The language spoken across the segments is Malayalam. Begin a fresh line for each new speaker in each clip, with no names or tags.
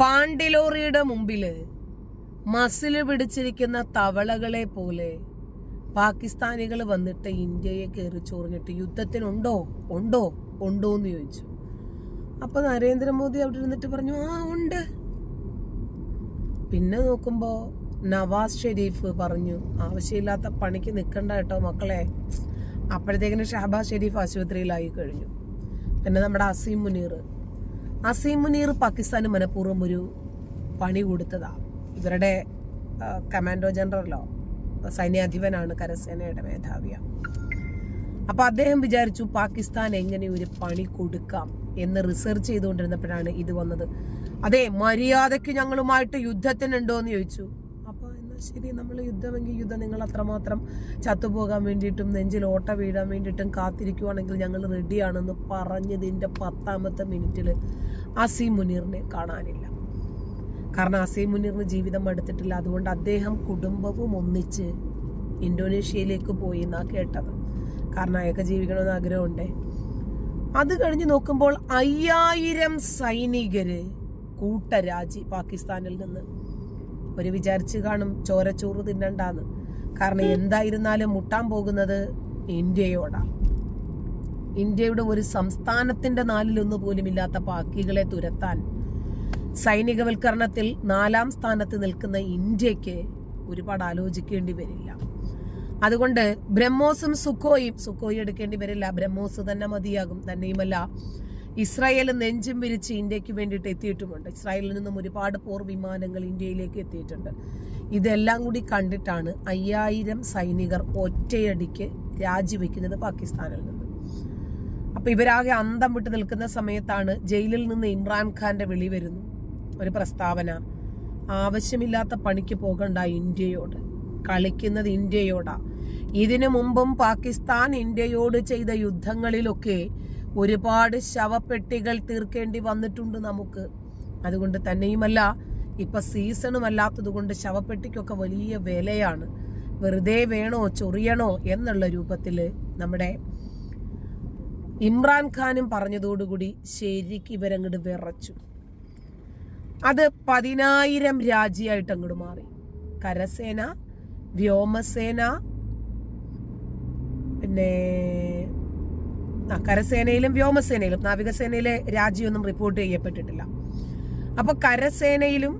പാണ്ടിലോറിയുടെ മുമ്പിൽ മസിൽ പിടിച്ചിരിക്കുന്ന തവളകളെ പോലെ പാകിസ്ഥാനികൾ വന്നിട്ട് ഇന്ത്യയെ കയറി ചോറിഞ്ഞിട്ട് യുദ്ധത്തിനുണ്ടോ? ഉണ്ടോ? ഉണ്ടോ എന്ന് ചോദിച്ചു. അപ്പൊ നരേന്ദ്രമോദി അവിടെ ഇരുന്നിട്ട് പറഞ്ഞു ആ ഉണ്ട്. പിന്നെ നോക്കുമ്പോ നവാസ് ഷെരീഫ് പറഞ്ഞു ആവശ്യമില്ലാത്ത പണിക്ക് നിൽക്കണ്ട കേട്ടോ മക്കളെ. അപ്പോഴത്തേക്കിന് ഷഹബാസ് ഷെരീഫ് ആശുപത്രിയിലായി കഴിഞ്ഞു. പിന്നെ നമ്മുടെ അസീം മുനീർ അസീം മുനീർ പാകിസ്ഥാന് മനഃപൂർവം ഒരു പണി കൊടുത്തതാ. ഇവരുടെ കമാൻഡോ ജനറലോ സൈന്യാധിപനാണ് കരസേനയുടെ മേധാവിയ. അപ്പൊ അദ്ദേഹം വിചാരിച്ചു പാകിസ്ഥാൻ എങ്ങനെ ഒരു പണി കൊടുക്കാം എന്ന് റിസർച്ച് ചെയ്തുകൊണ്ടിരുന്നപ്പോഴാണ് ഇത് വന്നത്. അതെ മര്യാദയ്ക്ക് ഞങ്ങളുമായിട്ട് യുദ്ധത്തിനുണ്ടോ എന്ന് ചോദിച്ചു. ശരി നമ്മൾ യുദ്ധമെങ്കിൽ യുദ്ധം നിങ്ങൾ അത്രമാത്രം ചത്തുപോകാൻ വേണ്ടിയിട്ടും നെഞ്ചിൽ ഓട്ട വീഴാൻ വേണ്ടിയിട്ടും കാത്തിരിക്കുവാണെങ്കിൽ ഞങ്ങൾ റെഡിയാണെന്ന് പറഞ്ഞതിന്റെ പത്താമത്തെ മിനിറ്റിൽ അസീം മുനീറിനെ കാണാനില്ല. കാരണം അസീം മുനീറിന് ജീവിതം എടുത്തിട്ടില്ല അതുകൊണ്ട് അദ്ദേഹം കുടുംബവും ഒന്നിച്ച് ഇന്തോനേഷ്യയിലേക്ക് പോയി എന്നാ കേട്ടത്. കാരണം അയാൾക്ക് ജീവിക്കണമെന്ന് ആഗ്രഹമുണ്ടേ. അത് കഴിഞ്ഞ് നോക്കുമ്പോൾ അയ്യായിരം സൈനികര് കൂട്ടരാജി പാകിസ്ഥാനിൽ നിന്ന് ഒരു വിചാരിച്ച് കാണും ചോരച്ചോറ് തിന്നണ്ടാന്ന്. കാരണം എന്തായിരുന്നാലും മുട്ടാൻ പോകുന്നത് ഇന്ത്യയോടാണ് ഇന്ത്യയുടെ ഒരു സംസ്ഥാനത്തിന്റെ നാലിലൊന്ന് പോലും ഇല്ലാത്ത പാക്കികളെ തുരത്താൻ സൈനികവൽക്കരണത്തിൽ നാലാം സ്ഥാനത്ത് നിൽക്കുന്ന ഇന്ത്യയ്ക്ക് ഒരുപാട് ആലോചിക്കേണ്ടി വരില്ല. അതുകൊണ്ട് ബ്രഹ്മോസും സുഖോയും സുഖോയി എടുക്കേണ്ടി വരില്ല. ബ്രഹ്മോസ് തന്നെ മതിയാകും. തന്നെയുമല്ല ഇസ്രായേൽ നെഞ്ചും വിരിച്ച് ഇന്ത്യയ്ക്ക് വേണ്ടിയിട്ട് എത്തിയിട്ടുമുണ്ട്. ഇസ്രായേലിൽ നിന്നും ഒരുപാട് പോർ വിമാനങ്ങൾ ഇന്ത്യയിലേക്ക് എത്തിയിട്ടുണ്ട്. ഇതെല്ലാം കൂടി കണ്ടിട്ടാണ് അയ്യായിരം സൈനികർ ഒറ്റയടിക്ക് രാജിവെക്കുന്നത് പാകിസ്ഥാനിൽ നിന്ന്. അപ്പോൾ ഇവരാകെ അന്തം വിട്ട് നിൽക്കുന്ന സമയത്താണ് ജയിലിൽ നിന്ന് ഇമ്രാൻഖാന്റെ വിളി വരുന്നു. ഒരു പ്രസ്താവന. ആവശ്യമില്ലാത്ത പണിക്ക് പോകണ്ട ഇന്ത്യയോട്. കളിക്കുന്നത് ഇന്ത്യയോടാ. ഇതിനു മുമ്പും പാകിസ്ഥാൻ ഇന്ത്യയോട് ചെയ്ത യുദ്ധങ്ങളിലൊക്കെ ഒരുപാട് ശവപ്പെട്ടികൾ തീർക്കേണ്ടി വന്നിട്ടുണ്ട് നമുക്ക്. അതുകൊണ്ട് തന്നെയുമല്ല ഇപ്പൊ സീസണും അല്ലാത്തത് കൊണ്ട് ശവപ്പെട്ടിക്കൊക്കെ വലിയ വിലയാണ്. വെറുതെ വേണോ ചൊറിയണോ എന്നുള്ള രൂപത്തിൽ നമ്മുടെ ഇമ്രാൻഖാനും പറഞ്ഞതോടുകൂടി ശരിക്ക് ഇവരങ്ങോട്ട് വിറച്ചു. അത് പതിനായിരം രാജ്യമായിട്ട് അങ്ങോട്ട് മാറി. കരസേന വ്യോമസേന പിന്നെ കരസേനയിലും വ്യോമസേനയിലും നാവികസേനയിലെ രാജ്യമൊന്നും റിപ്പോർട്ട് ചെയ്യപ്പെട്ടിട്ടില്ല. അപ്പോൾ കരസേനയിലും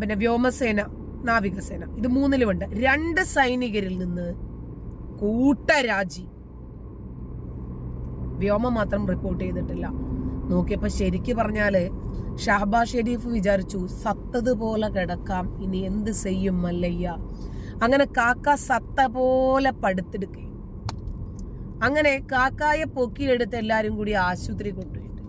പിന്നെ വ്യോമസേന നാവികസേന ഇത് മൂന്നിലുമുണ്ട്. രണ്ട് സൈനികരിൽ നിന്ന് കൂട്ടരാജി വ്യോമം മാത്രം റിപ്പോർട്ട് ചെയ്തിട്ടില്ല. നോക്കിയപ്പോൾ ശരിക്ക് പറഞ്ഞാൽ ഷഹബാസ് ഷെരീഫ് വിചാരിച്ചു സത്തത് പോലെ കിടക്കാം ഇനി എന്ത് ചെയ്യും മല്ലയ്യ? അങ്ങനെ കാക്ക സത്ത പോലെ പടുത്തെടുക്കുകയും അങ്ങനെ കാക്കായെ പൊക്കിയെടുത്ത് എല്ലാരും കൂടി ആശുപത്രി കൊണ്ടുപോയിട്ട്.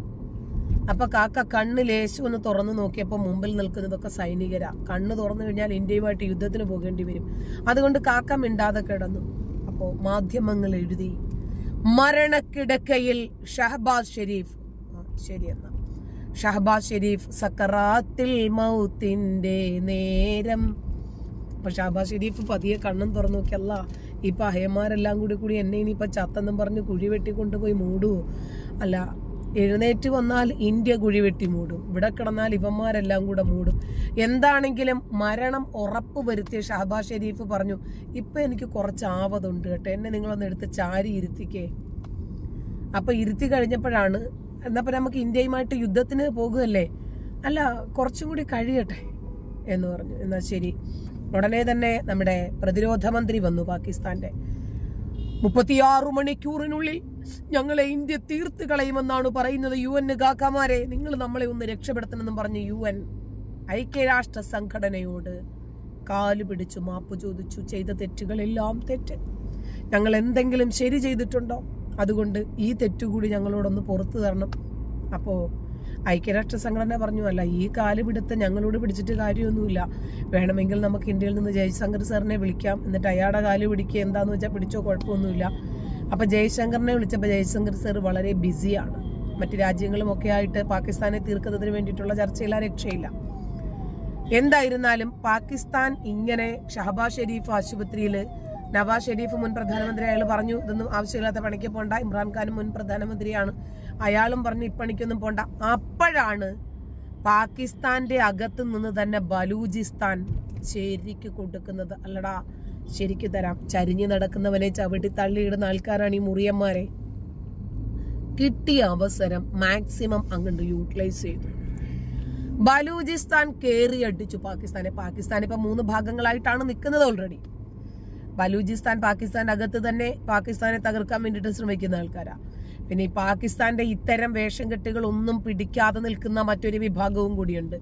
അപ്പൊ കാക്ക കണ്ണ് ലേശം ഒന്ന് തുറന്നു നോക്കിയപ്പോ മുമ്പിൽ നിൽക്കുന്നതൊക്കെ സൈനികരാ. കണ്ണ് തുറന്നു കഴിഞ്ഞാൽ ഇന്ത്യയുമായിട്ട് യുദ്ധത്തിന് പോകേണ്ടി വരും. അതുകൊണ്ട് കാക്ക മിണ്ടാതെ കിടന്നു. അപ്പോ മാധ്യമങ്ങൾ എഴുതി മരണക്കിടക്കയിൽ ഷഹബാസ് ഷെരീഫ്. ശരി എന്നാ. ഷഹബാസ് ഷെരീഫ് സക്കറാത്തിൽ മൗത്തിന്റെ നേരം. അപ്പൊ ഷഹബാസ് ഷെരീഫ് പതിയെ കണ്ണും തുറന്നു നോക്കിയല്ല ഈ പഹയന്മാരെല്ലാം കൂടി കൂടി എന്നെ ഇനിയിപ്പോൾ ചത്തെന്നും പറഞ്ഞ് കുഴി വെട്ടി കൊണ്ടുപോയി മൂടുവോ? അല്ല എഴുന്നേറ്റ് വന്നാൽ ഇന്ത്യ കുഴി വെട്ടി മൂടും. ഇവിടെ കിടന്നാൽ ഇവന്മാരെല്ലാം കൂടെ മൂടും. എന്താണെങ്കിലും മരണം ഉറപ്പ് വരുത്തിയ ഷഹബാസ് ഷെരീഫ് പറഞ്ഞു ഇപ്പൊ എനിക്ക് കുറച്ച് ആവതുണ്ട് കേട്ടോ. എന്നെ നിങ്ങളൊന്ന് എടുത്ത് ചാരി ഇരുത്തിക്കേ. അപ്പൊ ഇരുത്തി കഴിഞ്ഞപ്പോഴാണ് എന്നപ്പോ നമുക്ക് ഇന്ത്യയുമായിട്ട് യുദ്ധത്തിന് പോകുകയല്ലേ? അല്ല കുറച്ചും കൂടി കഴിയട്ടെ എന്ന് പറഞ്ഞു. എന്നാ ശരി. ഉടനെ തന്നെ നമ്മുടെ പ്രതിരോധ മന്ത്രി വന്നു പാകിസ്ഥാന്റെ മുപ്പത്തിയാറ് മണിക്കൂറിനുള്ളിൽ ഞങ്ങളെ ഇന്ത്യ തീർത്ത് കളയുമെന്നാണ് പറയുന്നത് യു എൻ കാക്കാമാരെ. നിങ്ങൾ നമ്മളെ ഒന്ന് രക്ഷപ്പെടുത്തണമെന്നും പറഞ്ഞ് യു എൻ ഐക്യരാഷ്ട്ര സംഘടനയോട് കാൽ പിടിച്ചു മാപ്പ് ചോദിച്ചു ചെയ്ത തെറ്റുകളെല്ലാം തെറ്റ്. ഞങ്ങൾ എന്തെങ്കിലും ശരി ചെയ്തിട്ടുണ്ടോ? അതുകൊണ്ട് ഈ തെറ്റുകൂടി ഞങ്ങളോടൊന്ന് പുറത്തു തരണം. അപ്പോ ഐക്യരാഷ്ട്ര സംഘടന പറഞ്ഞു അല്ല ഈ കാലുപിടുത്ത് ഞങ്ങളോട് പിടിച്ചിട്ട് കാര്യമൊന്നുമില്ല. വേണമെങ്കിൽ നമുക്ക് ഇന്ത്യയിൽ നിന്ന് ജയശങ്കർ സാറിനെ വിളിക്കാം. എന്നിട്ട് അയാളുടെ കാൽ പിടിക്കുക. എന്താണെന്ന് വെച്ചാൽ പിടിച്ചോ? കുഴപ്പമൊന്നുമില്ല. അപ്പോൾ ജയശങ്കറിനെ വിളിച്ചപ്പോൾ ജയശങ്കർ സാർ വളരെ ബിസിയാണ്. മറ്റ് രാജ്യങ്ങളും ഒക്കെ ആയിട്ട് പാകിസ്ഥാനെ തീർക്കുന്നതിന് വേണ്ടിയിട്ടുള്ള ചർച്ചയില്ല രക്ഷയില്ല. എന്തായിരുന്നാലും പാകിസ്ഥാൻ ഇങ്ങനെ ഷഹബാസ് ഷെരീഫ് ആശുപത്രിയിൽ നവാസ് ഷെരീഫ് മുൻ പ്രധാനമന്ത്രി അയാൾ പറഞ്ഞു ഇതൊന്നും ആവശ്യമില്ലാത്ത പണിക്ക് പോണ്ട. ഇമ്രാൻഖാനും മുൻ പ്രധാനമന്ത്രിയാണ്. അയാളും പറഞ്ഞു ഇപ്പണിക്കൊന്നും പോണ്ട. അപ്പോഴാണ് പാകിസ്ഥാന്റെ അകത്ത് നിന്ന് തന്നെ ബലൂചിസ്ഥാൻ ശരിക്ക് കൊടുക്കുന്നത്. അല്ലടാ ശരിക്ക് തരാം. ചരിഞ്ഞു നടക്കുന്നവനെ ചവിട്ടി തള്ളിയിടുന്ന ആൾക്കാരാണ് ഈ മുറിയന്മാരെ. കിട്ടിയ അവസരം മാക്സിമം അങ്ങോട്ട് യൂട്ടിലൈസ് ചെയ്തു. ബലൂചിസ്ഥാൻ കയറി അടിച്ചു പാകിസ്ഥാനെ. പാകിസ്ഥാൻ ഇപ്പൊ മൂന്ന് ഭാഗങ്ങളായിട്ടാണ് നിൽക്കുന്നത് ഓൾറെഡി ബലൂചിസ്ഥാൻ പാകിസ്ഥാൻ അകത്ത് തന്നെ പാകിസ്ഥാനെ തകർക്കാൻ വേണ്ടിയിട്ട് ശ്രമിക്കുന്ന ആൾക്കാരാ. പിന്നെ ഈ പാകിസ്ഥാന്റെ ഇത്തരം വേഷം കെട്ടുകൾ ഒന്നും പിടിക്കാതെ നിൽക്കുന്ന മറ്റൊരു വിഭാഗവും കൂടിയുണ്ട്.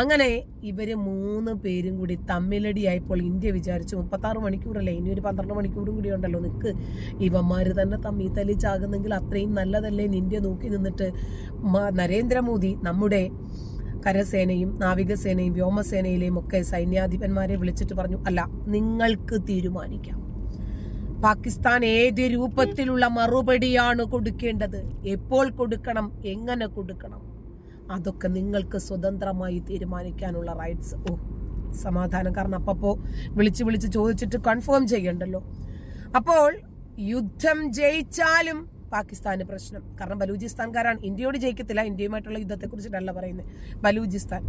അങ്ങനെ ഇവർ മൂന്ന് പേരും കൂടി തമ്മിലടിയായപ്പോൾ ഇന്ത്യ വിചാരിച്ചു മുപ്പത്തി ആറ് മണിക്കൂറല്ലേ ഇനി ഒരു പന്ത്രണ്ട് മണിക്കൂറും കൂടി ഉണ്ടല്ലോ നിക്ക്. ഇവന്മാര് തന്നെ തമ്മി തലിച്ചാകുന്നെങ്കിൽ അത്രയും നല്ലതല്ലേ ഇന്ത്യ നോക്കി നിന്നിട്ട് നരേന്ദ്രമോദി നമ്മുടെ കരസേനയും നാവികസേനയും വ്യോമസേനയിലെയും ഒക്കെ സൈന്യാധിപന്മാരെ വിളിച്ചിട്ട് പറഞ്ഞു അല്ല നിങ്ങൾക്ക് തീരുമാനിക്കാം. പാകിസ്ഥാൻ ഏത് രൂപത്തിലുള്ള മറുപടിയാണ് കൊടുക്കേണ്ടത്? എപ്പോൾ കൊടുക്കണം? എങ്ങനെ കൊടുക്കണം? അതൊക്കെ നിങ്ങൾക്ക് സ്വതന്ത്രമായി തീരുമാനിക്കാനുള്ള റൈറ്റ്സ് ഓ സമാധാനം. കാരണം അപ്പപ്പോ വിളിച്ച് വിളിച്ച് ചോദിച്ചിട്ട് കൺഫേം ചെയ്യണ്ടല്ലോ. അപ്പോൾ യുദ്ധം ജയിച്ചാലും പാകിസ്ഥാന് പ്രശ്നം. കാരണം ബലൂചിസ്ഥാൻകാരാണ്. ഇന്ത്യയോട് ജയിക്കത്തില്ല. ഇന്ത്യയുമായിട്ടുള്ള യുദ്ധത്തെക്കുറിച്ചിട്ടല്ല പറയുന്നത്. ബലൂചിസ്ഥാൻ.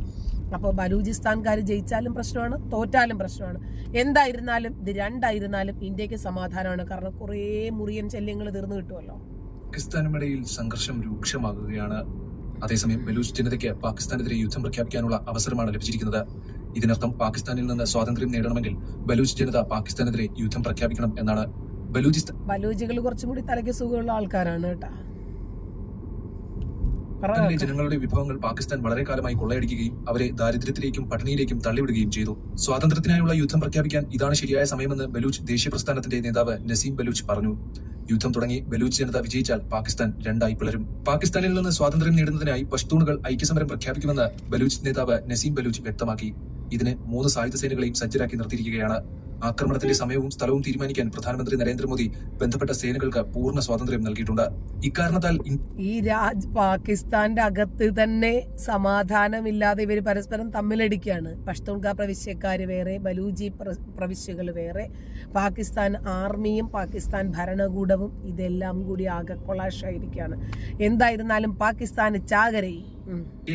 അപ്പോൾ ബലൂചിസ്ഥാൻകാർ ജയിച്ചാലും പ്രശ്നമാണ് തോറ്റാലും പ്രശ്നമാണ്. എന്തായിരുന്നാലും ഇത് രണ്ടായിരുന്നാലും ഇന്ത്യയ്ക്ക് സമാധാനമാണ്. കാരണം കുറേ മുറിയൻ ശല്യങ്ങൾ തീർന്നു കിട്ടുമല്ലോ
പാകിസ്ഥാനുമിടയിൽ സംഘർഷം രൂക്ഷമാകുകയാണ്. അതേസമയം ബലൂച്ച് ജനതയ്ക്ക് പാകിസ്ഥാനെതിരെ യുദ്ധം പ്രഖ്യാപിക്കാനുള്ള അവസരമാണ് ലഭിച്ചിരിക്കുന്നത്. ഇതിനർത്ഥം പാകിസ്ഥാനിൽ നിന്ന് സ്വാതന്ത്ര്യം നേടണമെങ്കിൽ ബലൂച്ച് ജനത പാകിസ്ഥാനെതിരെ യുദ്ധം പ്രഖ്യാപിക്കണം എന്നാണ്. ബലൂചിസ്ഥാൻ
ബലൂജികൾ കുറച്ചും കൂടി തലയ്ക്ക് സുഖമുള്ള ആൾക്കാരാണ് കേട്ടാ.
ജനങ്ങളുടെ വിഭവങ്ങൾ പാകിസ്ഥാൻ വളരെ കാലമായി കൊള്ളയടിക്കുകയും അവരെ ദാരിദ്ര്യത്തിലേക്കും പട്ടിണിയിലേക്കും തള്ളിവിടുകയും ചെയ്തു. സ്വാതന്ത്ര്യത്തിനായുള്ള യുദ്ധം പ്രഖ്യാപിക്കാൻ ഇതാണ് ശരിയായ സമയമെന്ന് ബലൂച്ച് ദേശീയ പ്രസ്ഥാനത്തിന്റെ നേതാവ് നസീം ബലൂച്ച് പറഞ്ഞു. യുദ്ധം തുടങ്ങി ബലൂച്ച് ജനത വിജയിച്ചാൽ പാകിസ്ഥാൻ രണ്ടായി പിളരും. പാകിസ്ഥാനിൽ നിന്ന് സ്വാതന്ത്ര്യം നേടുന്നതിനായി പഷ്തൂണുകൾ ഐക്യസമരം പ്രഖ്യാപിക്കുമെന്ന് ബലൂച്ച് നേതാവ് നസീം ബലൂച്ച് വ്യക്തമാക്കി. ഇതിന് മൂന്ന് സായുധ സേനകളെയും സജ്ജരാക്കി നിർത്തിയിരിക്കുകയാണ്. ആക്രമണത്തിന്റെ സമയവും സ്ഥലവും തീരുമാനിക്കാൻ പ്രധാനമന്ത്രി നരേന്ദ്രമോദി ബന്ധപ്പെട്ട സേനകൾക്ക് പൂർണ സ്വാതന്ത്ര്യം നൽകിയിട്ടുണ്ട്. ഇക്കാരണത്താൽ
ഈ രാജ് പാകിസ്ഥാന്റെ അകത്ത് തന്നെ സമാധാനമില്ലാതെ ഇവർ പരസ്പരം തമ്മിലടിക്കുകയാണ്. പഷ്തൂൺക പ്രവിശ്യക്കാര് വേറെ ബലൂജി പ്രവിശ്യകൾ വേറെ പാകിസ്ഥാൻ ആർമിയും പാകിസ്ഥാൻ ഭരണകൂടവും ഇതെല്ലാം കൂടി ആകെ കൊളാഷായിരിക്കുകയാണ്. എന്തായിരുന്നാലും പാകിസ്ഥാൻ ചാകരയി.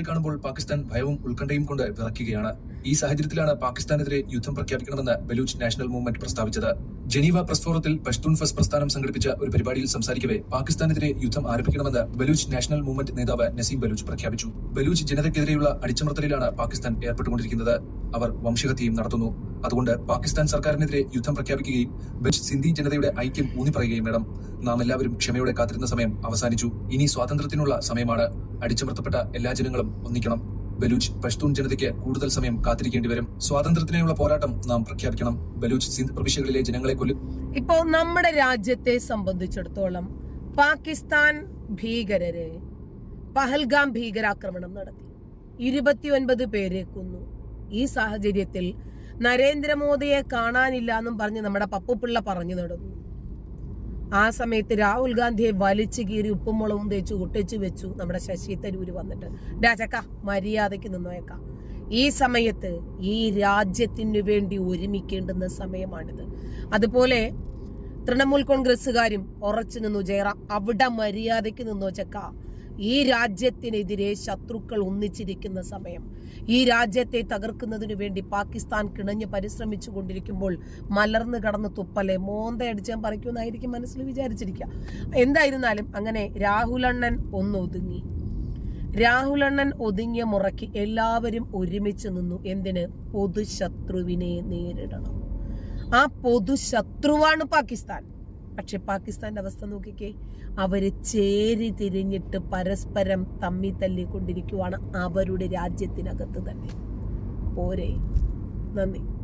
കാണുമ്പോൾ പാകിസ്ഥാൻ ഭയവും ഉത്കണ്ഠയും കൊണ്ട് വിറയ്ക്കുകയാണ്. ഈ സാഹചര്യത്തിലാണ് പാകിസ്ഥാനെതിരെ യുദ്ധം പ്രഖ്യാപിക്കണമെന്ന് ബലൂച്ച് നാഷണൽ മൂവ്മെന്റ് പ്രസ്താവിച്ചത്. ജനീവ പ്രസ് ഫോറത്തിൽ പഷ്തൂൺ ഫസ് പ്രസ്ഥാനം സംഘടിപ്പിച്ച ഒരു പരിപാടിയിൽ സംസാരിക്കവെ പാകിസ്ഥാനെതിരെ യുദ്ധം ആരംഭിക്കണമെന്ന് ബലൂച്ച് നാഷണൽ മൂവ്മെന്റ് നേതാവ് നസീം ബലൂച്ച് പ്രഖ്യാപിച്ചു. ബലൂച്ച് ജനതയ്ക്കെതിരെയുള്ള അടിച്ചമർത്തലിലാണ് പാകിസ്ഥാൻ ഏർപ്പെട്ടുകൊണ്ടിരിക്കുന്നത്. അവർ വംശഹത്യയും നടത്തുന്നു. അതുകൊണ്ട് പാകിസ്ഥാൻ സർക്കാരിനെതിരെ യുദ്ധം പ്രഖ്യാപിക്കുകയും ബലൂച്ച് സിന്ധി ജനതയുടെ ഐക്യം ഊന്നിപ്പറയുകയും വേണം. നാം എല്ലാവരും ക്ഷമയോടെ കാത്തിരുന്ന സമയം അവസാനിച്ചു. ഇനി സ്വാതന്ത്ര്യത്തിനുള്ള സമയമാണ്. അടിച്ചമർത്തപ്പെട്ട എല്ലാ ജനങ്ങളും ഒന്നിക്കണം. ബലൂച്ച് പഷ്തൂൺ ജനതയ്ക്ക് കൂടുതൽ സമയം കാത്തിരിക്കേണ്ടി വരും. സ്വാതന്ത്ര്യത്തിനായുള്ള പോരാട്ടം നാം പ്രഖ്യാപിക്കണം. ബലൂച്ച് സിന്ധ് പ്രവിശ്യകളിലെ ജനങ്ങളെ കൊല്ലും.
ഇപ്പോ നമ്മുടെ രാജ്യത്തെ സംബന്ധിച്ചിടത്തോളം പാകിസ്ഥാൻ ഭീകരരെ പഹൽഗാം ഭീകരാക്രമണം നടത്തി. ഇരുപത്തിയൊൻപത് പേരെ കൊന്നു. ഈ സാഹചര്യത്തിൽ നരേന്ദ്രമോദിയെ കാണാനില്ല എന്നും പറഞ്ഞ് നമ്മുടെ പപ്പുപിള്ള പറഞ്ഞു നടന്നു. ആ സമയത്ത് രാഹുൽ ഗാന്ധിയെ വലിച്ചു കീറി ഉപ്പും മുളകും തേച്ചു ഒട്ടിച്ചു വെച്ചു നമ്മുടെ ശശി തരൂര് വന്നിട്ട്. രാജക്ക മര്യാദയ്ക്ക് നിന്നോയക്ക ഈ സമയത്ത് ഈ രാജ്യത്തിനു വേണ്ടി ഒരുമിക്കേണ്ടുന്ന സമയമാണിത്. അതുപോലെ തൃണമൂൽ കോൺഗ്രസ്സുകാരും ഉറച്ചു നിന്നു ജയറാം. അവിടെ മര്യാദയ്ക്ക് നിന്നോ ചക്ക. ഈ രാജ്യത്തിനെതിരെ ശത്രുക്കൾ ഒന്നിച്ചിരിക്കുന്ന സമയം. ഈ രാജ്യത്തെ തകർക്കുന്നതിനു വേണ്ടി പാകിസ്ഥാൻ കിണഞ്ഞ് പരിശ്രമിച്ചു കൊണ്ടിരിക്കുമ്പോൾ മലർന്നു കടന്ന് തുപ്പലെ മോന്തയടിച്ചാൻ പറിക്കുമെന്നായിരിക്കും മനസ്സിൽ വിചാരിച്ചിരിക്കുക. എന്തായിരുന്നാലും അങ്ങനെ രാഹുലണ്ണൻ ഒന്ന് ഒതുങ്ങി രാഹുലണ്ണൻ ഒതുങ്ങിയ മുറയ്ക്ക് എല്ലാവരും ഒരുമിച്ച് നിന്നു. എന്തിന്? പൊതുശത്രുവിനെ നേരിടണം. ആ പൊതുശത്രുവാണ് പാകിസ്ഥാൻ. പക്ഷെ പാകിസ്ഥാന്റെ അവസ്ഥ നോക്കിക്കേ അവർ ചേരി തിരിഞ്ഞിട്ട് പരസ്പരം തമ്മി തല്ലിക്കൊണ്ടിരിക്കുവാണ് അവരുടെ രാജ്യത്തിനകത്ത് തന്നെ. പോരെ? നന്ദി.